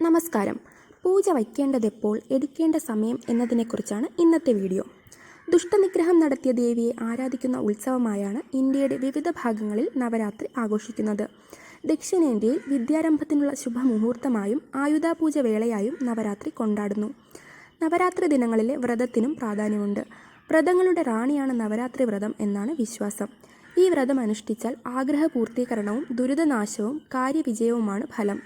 നമസ്കാരം. പൂജ വയ്ക്കേണ്ടതെപ്പോൾ എടുക്കേണ്ട സമയം എന്നതിനെക്കുറിച്ചാണ് ഇന്നത്തെ വീഡിയോ. ദുഷ്ടനിഗ്രഹം നടത്തിയ ദേവിയെ ആരാധിക്കുന്ന ഉത്സവമായാണ് ഇന്ത്യയുടെ വിവിധ ഭാഗങ്ങളിൽ നവരാത്രി ആഘോഷിക്കുന്നത്. ദക്ഷിണേന്ത്യയിൽ വിദ്യാരംഭത്തിനുള്ള ശുഭമുഹൂർത്തമായും ആയുധാപൂജ വേളയായും നവരാത്രി കൊണ്ടാടുന്നു. നവരാത്രി ദിനങ്ങളിലെ വ്രതത്തിനും പ്രാധാന്യമുണ്ട്. വ്രതങ്ങളുടെ റാണിയാണ് നവരാത്രി വ്രതം എന്നാണ് വിശ്വാസം. ഈ വ്രതം അനുഷ്ഠിച്ചാൽ ആഗ്രഹപൂർത്തീകരണവും ദുരിതനാശവും കാര്യവിജയവുമാണ് ഫലം.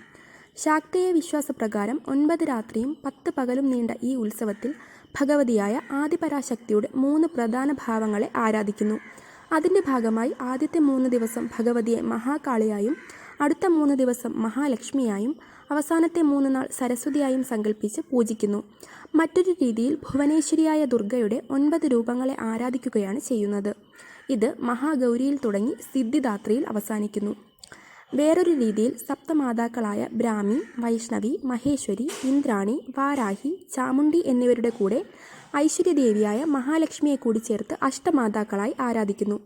ശാക്തേയ വിശ്വാസപ്രകാരം ഒൻപത് രാത്രിയും പത്ത് പകലും നീണ്ട ഈ ഉത്സവത്തിൽ ഭഗവതിയായ ആദിപരാശക്തിയുടെ മൂന്ന് പ്രധാന ഭാവങ്ങളെ ആരാധിക്കുന്നു. അതിന്റെ ഭാഗമായി ആദ്യത്തെ മൂന്ന് ദിവസം ഭഗവതിയെ മഹാകാളിയായും അടുത്ത മൂന്ന് ദിവസം മഹാലക്ഷ്മിയായും അവസാനത്തെ മൂന്ന് നാൾ സരസ്വതിയായും സങ്കല്പിച്ച് പൂജിക്കുന്നു. മറ്റൊരു രീതിയിൽ ഭുവനേശ്വരിയായ ദുർഗയുടെ ഒൻപത് രൂപങ്ങളെ ആരാധിക്കുകയാണ് ചെയ്യുന്നത്. ഇത് മഹാഗൗരിയിൽ തുടങ്ങി സിദ്ധിദാത്രിയിൽ അവസാനിക്കുന്നു. വേറൊരു രീതിയിൽ സപ്തമാതാക്കളായ ബ്രാഹ്മി വൈഷ്ണവി മഹേശ്വരി ഇന്ദ്രാണി വാരാഹി ചാമുണ്ഡി എന്നിവരുടെ കൂടെ ഐശ്വര്യദേവിയായ മഹാലക്ഷ്മിയെ കൂടി ചേർത്ത് അഷ്ടമാതാക്കളായി ആരാധിക്കുന്നു.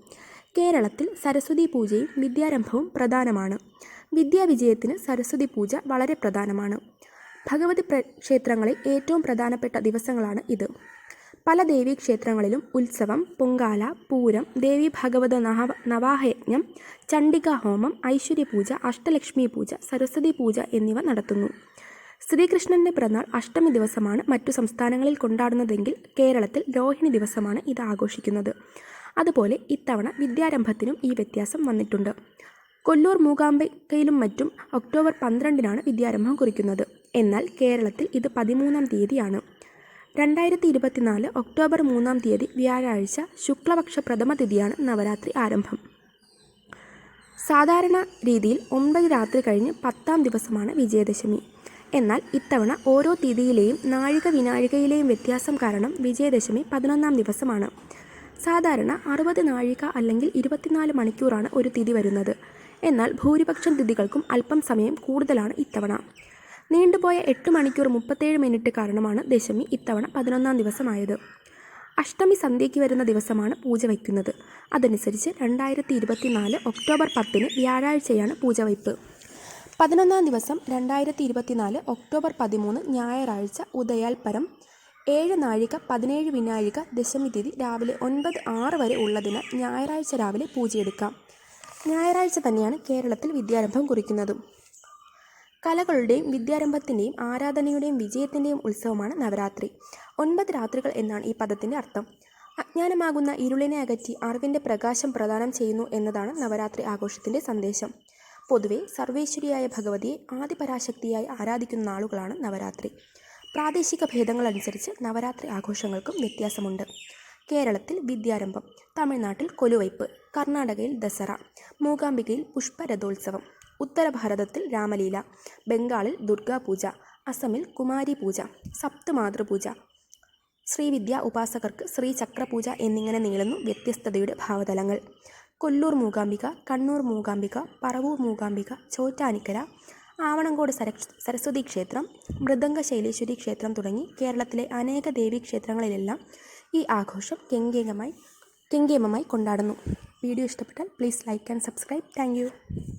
കേരളത്തിൽ സരസ്വതി പൂജയും വിദ്യാരംഭവും പ്രധാനമാണ്. വിദ്യാവിജയത്തിന് സരസ്വതി പൂജ വളരെ പ്രധാനമാണ്. ഭഗവതി പ്ര ക്ഷേത്രങ്ങളിൽ ഏറ്റവും പ്രധാനപ്പെട്ട ദിവസങ്ങളാണ് ഇത്. പല ദേവീക്ഷേത്രങ്ങളിലും ഉത്സവം പൊങ്കാല പൂരം ദേവി ഭഗവത നവ നവാഹയജ്ഞം ചണ്ഡികാ ഹോമം ഐശ്വര്യപൂജ അഷ്ടലക്ഷ്മി പൂജ സരസ്വതി പൂജ എന്നിവ നടത്തുന്നു. ശ്രീകൃഷ്ണന്റെ പിറന്നാൾ അഷ്ടമി ദിവസമാണ് മറ്റു സംസ്ഥാനങ്ങളിൽ കൊണ്ടാടുന്നതെങ്കിൽ കേരളത്തിൽ രോഹിണി ദിവസമാണ് ഇത് ആഘോഷിക്കുന്നത്. അതുപോലെ ഇത്തവണ വിദ്യാരംഭത്തിനും ഈ വ്യത്യാസം വന്നിട്ടുണ്ട്. കൊല്ലൂർ മൂകാംബികയിലും മറ്റും ഒക്ടോബർ പന്ത്രണ്ടിനാണ് വിദ്യാരംഭം കുറിക്കുന്നത്. എന്നാൽ കേരളത്തിൽ ഇത് പതിമൂന്നാം തീയതിയാണ്. രണ്ടായിരത്തി ഇരുപത്തിനാല് ഒക്ടോബർ മൂന്നാം തീയതി വ്യാഴാഴ്ച ശുക്ലപക്ഷ പ്രഥമ തിഥിയാണ് നവരാത്രി ആരംഭം. സാധാരണ രീതിയിൽ ഒമ്പത് രാത്രി കഴിഞ്ഞ് പത്താം ദിവസമാണ് വിജയദശമി. എന്നാൽ ഇത്തവണ ഓരോ തിഥിയിലെയും നാഴിക വിനാഴികയിലെയും വ്യത്യാസം കാരണം വിജയദശമി പതിനൊന്നാം ദിവസമാണ്. സാധാരണ അറുപത് നാഴിക അല്ലെങ്കിൽ ഇരുപത്തിനാല് മണിക്കൂറാണ് ഒരു തിഥി വരുന്നത്. എന്നാൽ ഭൂരിപക്ഷം തിഥികൾക്കും അല്പം സമയം കൂടുതലാണ് ഇത്തവണ. നീണ്ടുപോയ എട്ട് മണിക്കൂർ മുപ്പത്തേഴ് മിനിറ്റ് കാരണമാണ് ദശമി ഇത്തവണ പതിനൊന്നാം ദിവസമായത്. അഷ്ടമി സന്ധ്യയ്ക്ക് വരുന്ന ദിവസമാണ് പൂജ വയ്ക്കുന്നത്. അതനുസരിച്ച് രണ്ടായിരത്തി ഇരുപത്തിനാല് ഒക്ടോബർ പത്തിന് വ്യാഴാഴ്ചയാണ് പൂജ വയ്പ് പതിനൊന്നാം ദിവസം രണ്ടായിരത്തി ഇരുപത്തിനാല് ഒക്ടോബർ പതിമൂന്ന് ഞായറാഴ്ച ഉദയാൽപരം ഏഴ് നാഴിക പതിനേഴ് വിനാഴിക ദശമി തീയതി രാവിലെ ഒൻപത് ആറ് വരെ ഉള്ളതിനാൽ ഞായറാഴ്ച രാവിലെ പൂജയെടുക്കാം. ഞായറാഴ്ച തന്നെയാണ് കേരളത്തിൽ വിദ്യാരംഭം കുറിക്കുന്നതും. കലകളുടെയും വിദ്യാരംഭത്തിന്റെയും ആരാധനയുടെയും വിജയത്തിന്റെയും ഉത്സവമാണ് നവരാത്രി. ഒൻപത് രാത്രികൾ എന്നാണ് ഈ പദത്തിന്റെ അർത്ഥം. അജ്ഞാനമാകുന്ന ഇരുളിനെ അകറ്റി അറിവിന്റെ പ്രകാശം പ്രദാനം ചെയ്യുന്നു എന്നതാണ് നവരാത്രി ആഘോഷത്തിന്റെ സന്ദേശം. പൊതുവെ സർവേശ്വരിയായ ഭഗവതിയെ ആദിപരാശക്തിയായി ആരാധിക്കുന്ന നാളുകളാണ് നവരാത്രി. പ്രാദേശിക ഭേദങ്ങളനുസരിച്ച് നവരാത്രി ആഘോഷങ്ങൾക്കും വ്യത്യാസമുണ്ട്. കേരളത്തിൽ വിദ്യാരംഭം തമിഴ്നാട്ടിൽ കൊലുവയ്പ് കർണാടകയിൽ ദസറ മൂകാംബികയിൽ പുഷ്പരഥോത്സവം ഉത്തരഭാരതത്തിൽ രാമലീല ബംഗാളിൽ ദുർഗാപൂജ അസമിൽ കുമാരി പൂജ സപ്തമാതൃപൂജ ശ്രീവിദ്യ ഉപാസകർക്ക് ശ്രീ ചക്രപൂജ എന്നിങ്ങനെ നീളുന്നു വ്യത്യസ്തതയുടെ ഭാവതലങ്ങൾ. കൊല്ലൂർ മൂകാംബിക കണ്ണൂർ മൂകാംബിക പറവൂർ മൂകാംബിക ചോറ്റാനിക്കര ആവണങ്കോട് സര സരസ്വതി ക്ഷേത്രം മൃദംഗ ശൈലേശ്വരി ക്ഷേത്രം തുടങ്ങി കേരളത്തിലെ അനേക ദേവീക്ഷേത്രങ്ങളിലെല്ലാം ഈ ആഘോഷം കെങ്കേമമായി കെങ്കേമമായി കൊണ്ടാടുന്നു. വീഡിയോ ഇഷ്ടപ്പെട്ടാൽ please like and subscribe. Thank